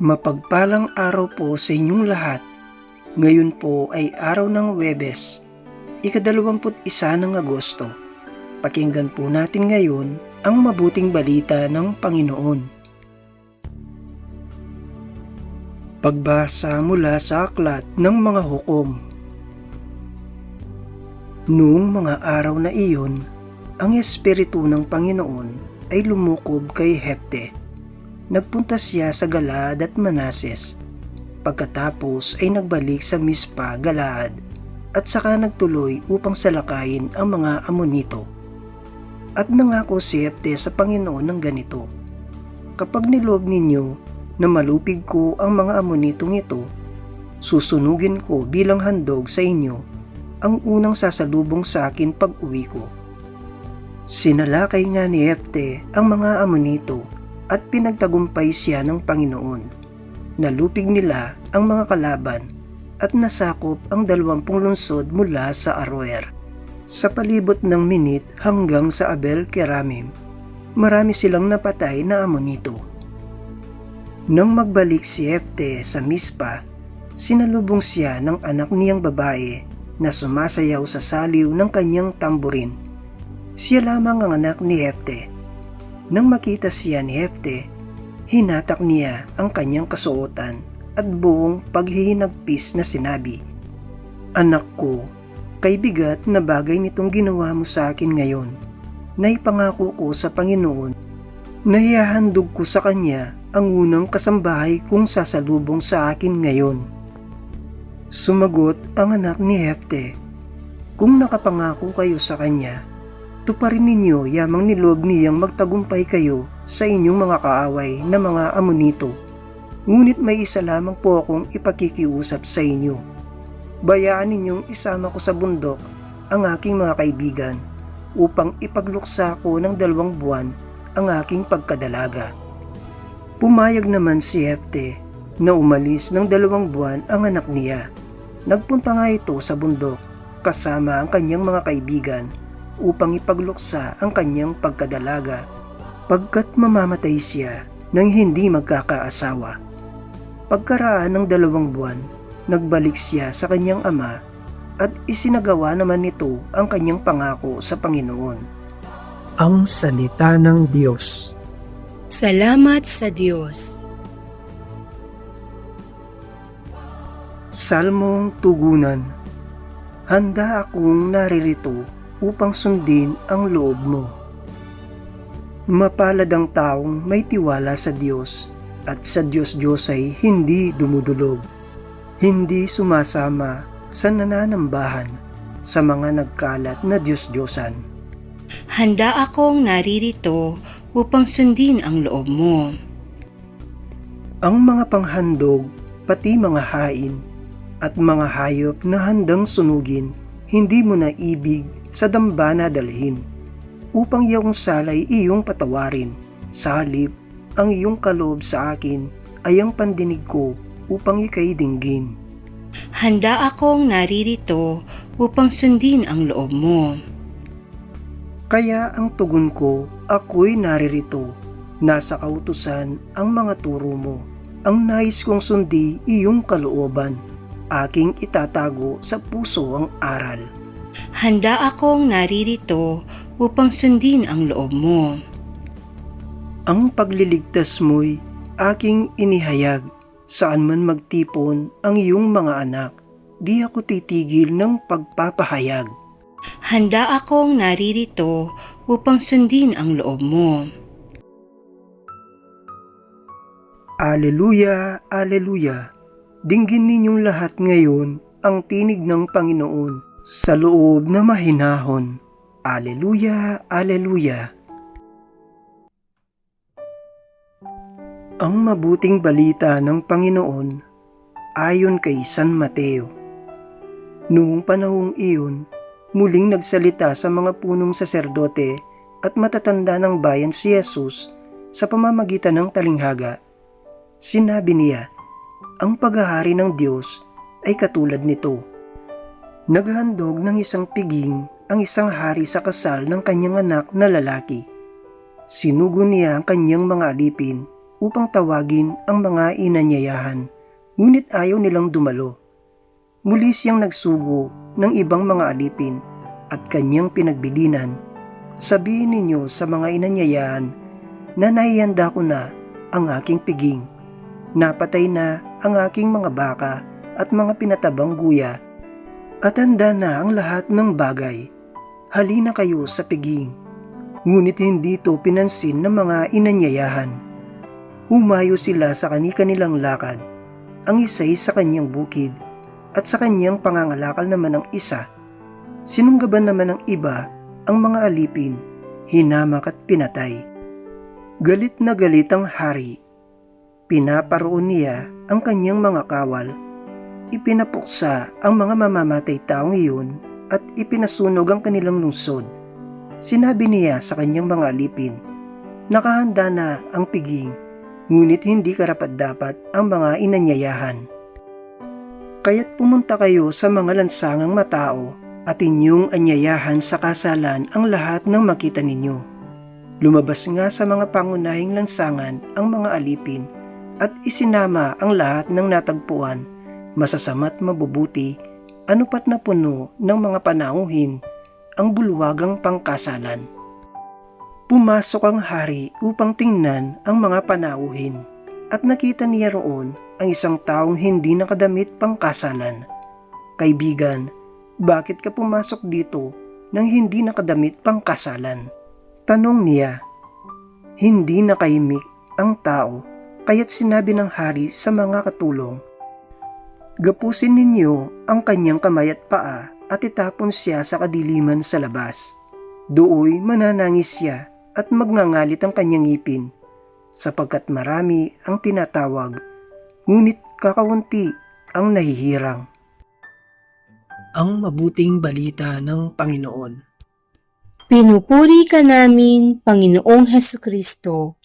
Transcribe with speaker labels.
Speaker 1: Mapagpalang araw po sa inyong lahat. Ngayon po ay araw ng Webes, ikadalawamput isa ng Agosto. Pakinggan po natin ngayon ang mabuting balita ng Panginoon. Pagbasa mula sa aklat ng mga hukom. Noong mga araw na iyon, ang Espiritu ng Panginoon ay lumukob kay Hepte nagpunta siya sa Galaad at Manases. Pagkatapos ay nagbalik sa Mispa, Galaad at saka nagtuloy upang salakayin ang mga Amonito. At nangako si Hefte sa Panginoon ng ganito, Kapag nilob ninyo na malupig ko ang mga Amonitong ito, susunugin ko bilang handog sa inyo ang unang sasalubong sa akin pag uwi ko. Sinalakay nga ni Hefte ang mga Amonito at pinagtagumpay siya ng Panginoon. Nalupig nila ang mga kalaban at nasakop ang dalawampung lungsod mula sa Aroer. Sa palibot ng minit hanggang sa Abel Keramim, marami silang napatay na amonito. Nang magbalik si Hefte sa Mispa, sinalubong siya ng anak niyang babae na sumasayaw sa saliw ng kanyang tamburin. Siya lamang ang anak ni Hefte nang makita siya ni Hefte, hinatak niya ang kanyang kasuotan at buong paghihinagpis na sinabi, Anak ko, kay bigat na bagay nitong ginawa mo sa akin ngayon. Naipangako ko sa Panginoon na ihahandog ko sa Kanya ang unang kasambahay kong sasalubong sa akin ngayon. Sumagot ang anak ni Hefte, Kung nakapangako kayo sa Kanya, tuparin ninyo yamang nilob niyang magtagumpay kayo sa inyong mga kaaway na mga amonito. Ngunit may isa lamang po akong ipakikiusap sa inyo. Bayaan ninyong isama ko sa bundok ang aking mga kaibigan upang ipagluksa ko ng dalawang buwan ang aking pagkadalaga. Pumayag naman si Hefte na umalis ng dalawang buwan ang anak niya. Nagpunta nga ito sa bundok kasama ang kanyang mga kaibigan upang ipagluksa ang kanyang pagkadalaga pagkat mamamatay siya nang hindi magkakaasawa. Pagkaraan ng dalawang buwan, nagbalik siya sa kanyang ama at isinagawa naman nito ang kanyang pangako sa Panginoon. Ang Salita ng Diyos
Speaker 2: Salamat sa Diyos.
Speaker 1: Salmong Tugunan Handa akong naririto upang sundin ang loob mo. Mapalad ang taong may tiwala sa Diyos at sa Diyos-Diyos ay hindi dumudulog, hindi sumasama sa nananambahan sa mga nagkalat na Diyos-Diyosan.
Speaker 2: Handa akong naririto upang sundin ang loob mo.
Speaker 1: Ang mga panghandog, pati mga hain, at mga hayop na handang sunugin, hindi mo na ibig sa dambana dalhin, upang iyong salay iyong patawarin. Sa halip, ang iyong kaloob sa akin ay ang pandinig ko upang ikay dinggin.
Speaker 2: Handa akong naririto upang sundin ang loob mo.
Speaker 1: Kaya ang tugon ko, ako'y naririto. Nasa kautusan ang mga turo mo. Ang nais kong sundi iyong kalooban. Aking itatago sa puso ang aral.
Speaker 2: Handa akong naririto upang sundin ang loob mo.
Speaker 1: Ang pagliligtas mo'y aking inihayag. Saan man magtipon ang iyong mga anak, di ako titigil ng pagpapahayag.
Speaker 2: Handa akong naririto upang sundin ang loob mo.
Speaker 1: Aleluya, aleluya. Dinggin ninyong lahat ngayon ang tinig ng Panginoon sa loob na mahinahon. Aleluya, aleluya. Ang mabuting balita ng Panginoon ayon kay San Mateo. Noong panahong iyon, muling nagsalita sa mga punong saserdote at matatanda ng bayan si Jesus sa pamamagitan ng talinghaga. Sinabi niya, ang paghahari ng Diyos ay katulad nito. Naghandog ng isang piging ang isang hari sa kasal ng kanyang anak na lalaki. Sinugo niya ang kanyang mga alipin upang tawagin ang mga inanyayahan, ngunit ayaw nilang dumalo. Muli siyang nagsugo ng ibang mga alipin at kanyang pinagbilinan. Sabihin ninyo sa mga inanyayahan na naihanda ko na ang aking piging. Napatay na ang aking mga baka at mga pinatabang guya at handa na ang lahat ng bagay. Halina kayo sa piging. Ngunit hindi ito pinansin ng mga inanyayahan. Humayo sila sa kani-kanilang lakad. Ang isa'y sa kanyang bukid at sa kanyang pangangalakal naman ang isa. Sinunggaban naman ng iba ang mga alipin, hinamak at pinatay. Galit na galit ang hari. Pinaparoon niya ang kanyang mga kawal. Ipinapuksa ang mga mamamatay taong iyon at ipinasunog ang kanilang lungsod. Sinabi niya sa kanyang mga alipin, Nakahanda na ang piging, ngunit hindi karapat-dapat ang mga inanyayahan. Kaya't pumunta kayo sa mga lansangang matao at inyong anyayahan sa kasalan ang lahat ng makita ninyo. Lumabas nga sa mga pangunahing lansangan ang mga alipin at isinama ang lahat ng natagpuan, masasama't mabubuti, anupat na puno ng mga panauhin, ang bulwagang pangkasalan. Pumasok ang hari upang tingnan ang mga panauhin at nakita niya roon ang isang taong hindi nakadamit pangkasalan. Kaibigan, bakit ka pumasok dito nang hindi nakadamit pangkasalan? Tanong niya. Hindi nakahimik ang tao kaya't sinabi ng hari sa mga katulong, Gapusin ninyo ang kanyang kamay at paa at itapon siya sa kadiliman sa labas. Dooy mananangis siya at magngangalit ang kanyang ngipin, sapagkat marami ang tinatawag, ngunit kakaunti ang nahihirang. Ang mabuting balita ng Panginoon
Speaker 2: Pinupuri ka namin, Panginoong Heso Kristo.